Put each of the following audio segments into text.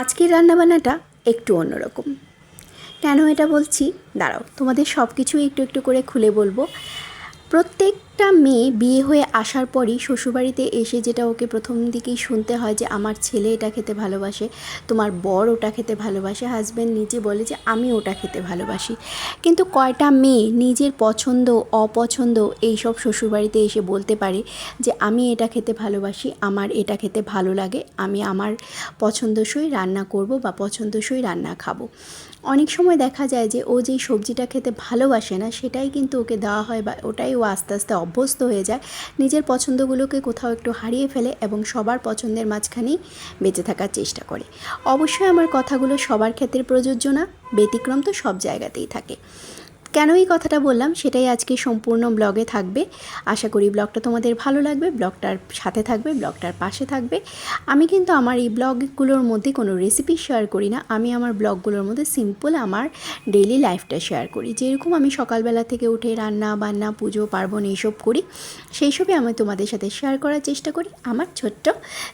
আজকের রান্নাবান্নাটা একটু অন্যরকম। কেন এটা বলছি? দাঁড়াও, তোমাদের সব কিছু একটু একটু করে খুলে বলব। প্রত্যেকটা মেয়ে বিয়ে হয়ে আসার পরই শ্বশুরবাড়িতে এসে যেটা ওকে প্রথম দিকেই শুনতে হয় যে আমার ছেলে এটা খেতে ভালোবাসে, তোমার বর ওটা খেতে ভালোবাসে হাজব্যান্ড নিজে বলে যে আমি ওটা খেতে ভালোবাসি। কিন্তু কয়টা মেয়ে নিজের পছন্দ, অপছন্দ এইসব শ্বশুরবাড়িতে এসে বলতে পারে যে আমি এটা খেতে ভালোবাসি, আমার এটা খেতে ভালো লাগে, আমি আমার পছন্দসই রান্না করব বা পছন্দসই রান্না খাব। অনেক সময় দেখা যায় যে ও যেই সবজিটা খেতে ভালোবাসে না, সেটাই কিন্তু ওকে দেওয়া হয় বা ওটাই ও আস্তে আস্তে অভ্যস্ত হয়ে যায়। নিজের পছন্দগুলোকে কোথাও একটু হারিয়ে ফেলে এবং সবার পছন্দের মাঝখানেই বেঁচে থাকার চেষ্টা করে। অবশ্যই আমার কথাগুলো সবার ক্ষেত্রে প্রযোজ্য না, ব্যতিক্রম তো সব জায়গাতেই থাকে। কেন এই কথাটা বললাম সেটাই আজকে সম্পূর্ণ ব্লগে থাকবে। আশা করি ব্লগটা তোমাদের ভালো লাগবে, ব্লগটার সাথে থাকবে, ব্লগটার পাশে থাকবে। আমি কিন্তু আমার এই ব্লগগুলোর মধ্যে কোনো রেসিপি শেয়ার করি না, আমি আমার ব্লগগুলোর মধ্যে সিম্পল আমার ডেইলি লাইফটা শেয়ার করি। যেরকম আমি সকালবেলা থেকে উঠে রান্না বান্না, পুজো, পার্বণ এইসব করি সেই সবই আমি তোমাদের সাথে শেয়ার করার চেষ্টা করি আমার ছোট্ট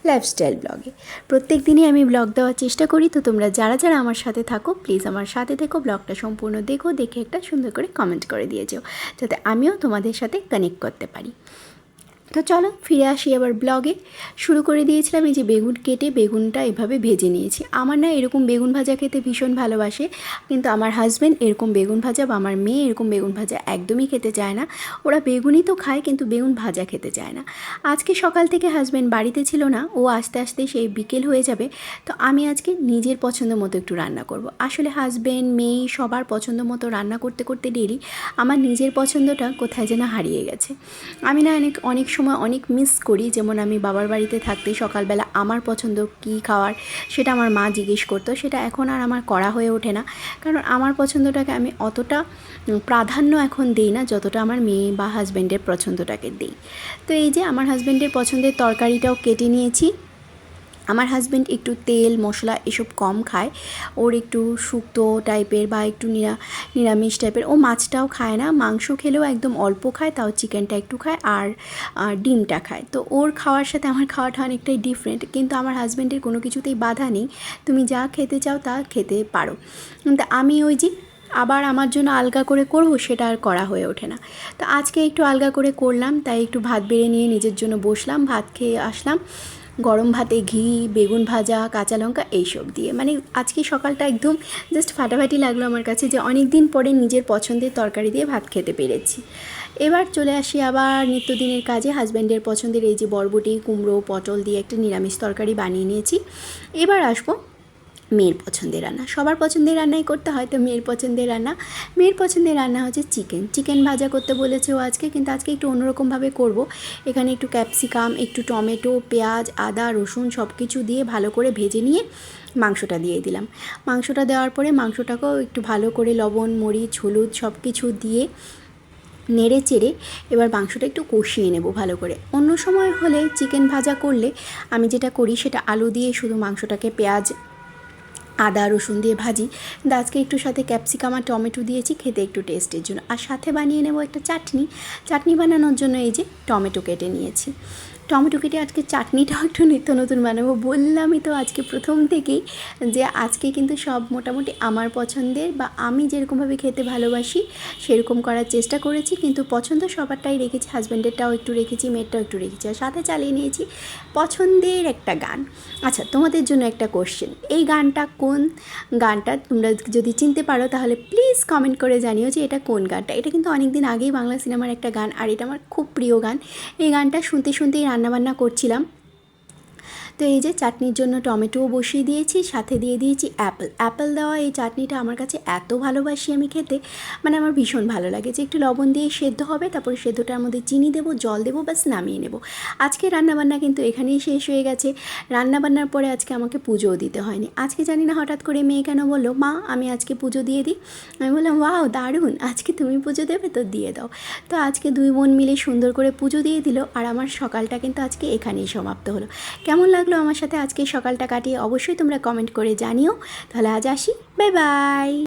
লাইফস্টাইল ব্লগে প্রত্যেক দিনই আমি ব্লগ দেওয়ার চেষ্টা করি, তো তোমরা যারা যারা আমার সাথে থাকো প্লিজ আমার সাথে থেকো ব্লগটা সম্পূর্ণ দেখো, দেখে একটা সুন্দর করে কমেন্ট করে দিয়ে যেও যাতে আমিও তোমাদের সাথে কানেক্ট করতে পারি। তো চলো ফিরে আসি আবার ব্লগে। শুরু করে দিয়েছিলাম এই যে বেগুন কেটে, বেগুনটা এভাবে ভেজে নিয়েছি। আমার না এরকম বেগুন ভাজা খেতে ভীষণ ভালোবাসে, কিন্তু আমার হাজব্যান্ড এরকম বেগুন ভাজা বা আমার মেয়ে এরকম বেগুন ভাজা একদমই খেতে চায় না। ওরা বেগুনই তো খায়, কিন্তু বেগুন ভাজা খেতে চায় না। আজকে সকাল থেকে হাজব্যান্ড বাড়িতে ছিল না, ও আস্তে আস্তে সেই বিকেল হয়ে যাবে, তো আমি আজকে নিজের পছন্দ মতো একটু রান্না করব। আসলে হাজব্যান্ড মেয়ে সবার পছন্দ মতো রান্না করতে করতে ডেলি আমার নিজের পছন্দটা কোথায় যেন হারিয়ে গেছে। আমি না অনেক অনেক সময় অনেক মিস করি, যেমন আমি বাবার বাড়িতে থাকতে সকালবেলা আমার পছন্দ কি খাওয়ার সেটা আমার মা জিজ্ঞেস করতো, সেটা এখন আর আমার করা হয়ে ওঠে না। কারণ আমার পছন্দটাকে আমি অতটা প্রাধান্য এখন দিই না যতটা আমার মেয়ে বা হাজব্যান্ডের পছন্দটাকে দিই। তো এই যে আমার হাজব্যান্ডের পছন্দের তরকারিটাও কেটে নিয়েছি। আমার হাজব্যান্ড একটু তেল, মশলা এসব কম খায়। ওর একটু শুক্তো টাইপের বা একটু নিরা, নিরামিষ টাইপের ও মাছটাও খায় না, মাংস খেলেও একদম অল্প খায়, তাও চিকেনটা একটু খায় আর ডিমটা খায়। তো ওর খাওয়ার সাথে আমার খাওয়াটা অনেকটাই ডিফারেন্ট কিন্তু আমার হাজব্যান্ডের কোনো কিছুতেই বাধা নেই। তুমি যা খেতে চাও তা খেতে পারো। কিন্তু আমি ওই যে আবার আমার জন্য আলগা করে করব, সেটা আর করা হয়ে ওঠে না। তো আজকে একটু আলগা করে করলাম, তাই একটু ভাত বেড়ে নিয়ে নিজের জন্য বসলাম, ভাত খেয়ে আসলাম। গরম ভাতে ঘি, বেগুন ভাজা, কাঁচা লঙ্কা এইসব দিয়ে। মানে আজকে সকালটা একদম জাস্ট ফাটাফাটি লাগল আমার কাছে যে অনেক দিন পরে নিজের পছন্দের তরকারি দিয়ে ভাত খেতে পেরেছি। এবার চলে আসি আবার নিত্যদিনের কাজে। হাজব্যান্ডের পছন্দের এই যে বরবটি, কুমড়ো, পটল দিয়ে একটা নিরামিষ তরকারি বানিয়ে নিয়েছি। এবার আসব মেয়ের পছন্দের রান্না। সবার পছন্দের রান্নাই করতে হয় তো মেয়ের পছন্দের রান্না। মেয়ের পছন্দের রান্না হচ্ছে চিকেন চিকেন ভাজা করতে বলেছে ও আজকে, কিন্তু আজকে একটু অন্যরকমভাবে করব। এখানে একটু ক্যাপসিকাম একটু টমেটো, পেঁয়াজ, আদা, রসুন সব কিছু দিয়ে ভালো করে ভেজে নিয়ে মাংসটা দিয়ে দিলাম। মাংসটা দেওয়ার পরে মাংসটাকেও একটু ভালো করে লবণ, মরিচ, হলুদ সব কিছু দিয়ে নেড়ে চেড়ে এবার মাংসটা একটু কষিয়ে নেব ভালো করে। অন্য সময় হলে চিকেন ভাজা করলে আমি যেটা করি সেটা আলু দিয়ে শুধু মাংসটাকে পেঁয়াজ আদা, রসুন দিয়ে ভাজি। দাজকে একটু সাথে ক্যাপসিকাম আর টমেটো দিয়েছি, খেতে একটু টেস্টের জন্য। আর সাথে বানিয়ে নেব একটা চাটনি। চাটনি বানানোর জন্য এই যে টমেটো কেটে নিয়েছি। টমেটো কেটে আজকে চাটনিটাও একটু নিত্য নতুন বানাবো। বললামই তো আজকে প্রথম থেকেই যে আজকে কিন্তু সব মোটামুটি আমার পছন্দের বা আমি যেরকমভাবে খেতে ভালোবাসি সেরকম করার চেষ্টা করেছি। কিন্তু পছন্দ সবারটাই রেখেছি, হাজব্যান্ডেরটাও একটু রেখেছি, মেয়েরটাও একটু রেখেছি আর সাথে চালিয়ে নিয়েছি পছন্দের একটা গান। আচ্ছা তোমাদের জন্য একটা কোশ্চেন এই গানটা কোন গানটা? তোমরা যদি চিনতে পারো তাহলে প্লিজ কমেন্ট করে জানিও যে এটা কোন গানটা। এটা কিন্তু অনেক দিন আগেই বাংলা সিনেমার একটা গান আর এটা আমার খুব প্রিয় গান। এই গানটা শুনতে শুনতেই রান্নাবান্না করছিলাম। তো এই যে চাটনির জন্য টমেটোও বসিয়ে দিয়েছি, সাথে দিয়ে দিয়েছি অ্যাপেল। অ্যাপেল দেওয়া এই চাটনিটা আমার কাছে এত ভালোবাসি আমি খেতে মানে আমার ভীষণ ভালো লাগে। যে একটু লবণ দিয়ে সেদ্ধ হবে, তারপরে সেদ্ধটার মধ্যে চিনি দেবো, জল দেবো, ব্যাস নামিয়ে নেব। আজকে রান্নাবান্না কিন্তু এখানেই শেষ হয়ে গেছে। রান্নাবান্নার পরে আজকে আমাকে পুজোও দিতে হয়নি। আজকে জানি না হঠাৎ করে মেয়ে কেন বলল, মা, আমি আজকে পুজো দিয়ে দিই। আমি বললাম, ওয়াও, দারুণ! আজকে তুমি পুজো দেবে তো দিয়ে দাও। তো আজকে দুই বোন মিলে সুন্দর করে পুজো দিয়ে দিল, আর আমার সকালটা কিন্তু আজকে এখানেই সমাপ্ত হলো। কেমন লাগল আমার সাথে আজকে সকালটা কাটিয়ে অবশ্যই তোমরা কমেন্ট করে জানিও। তাহলে আজ আসি। Bye bye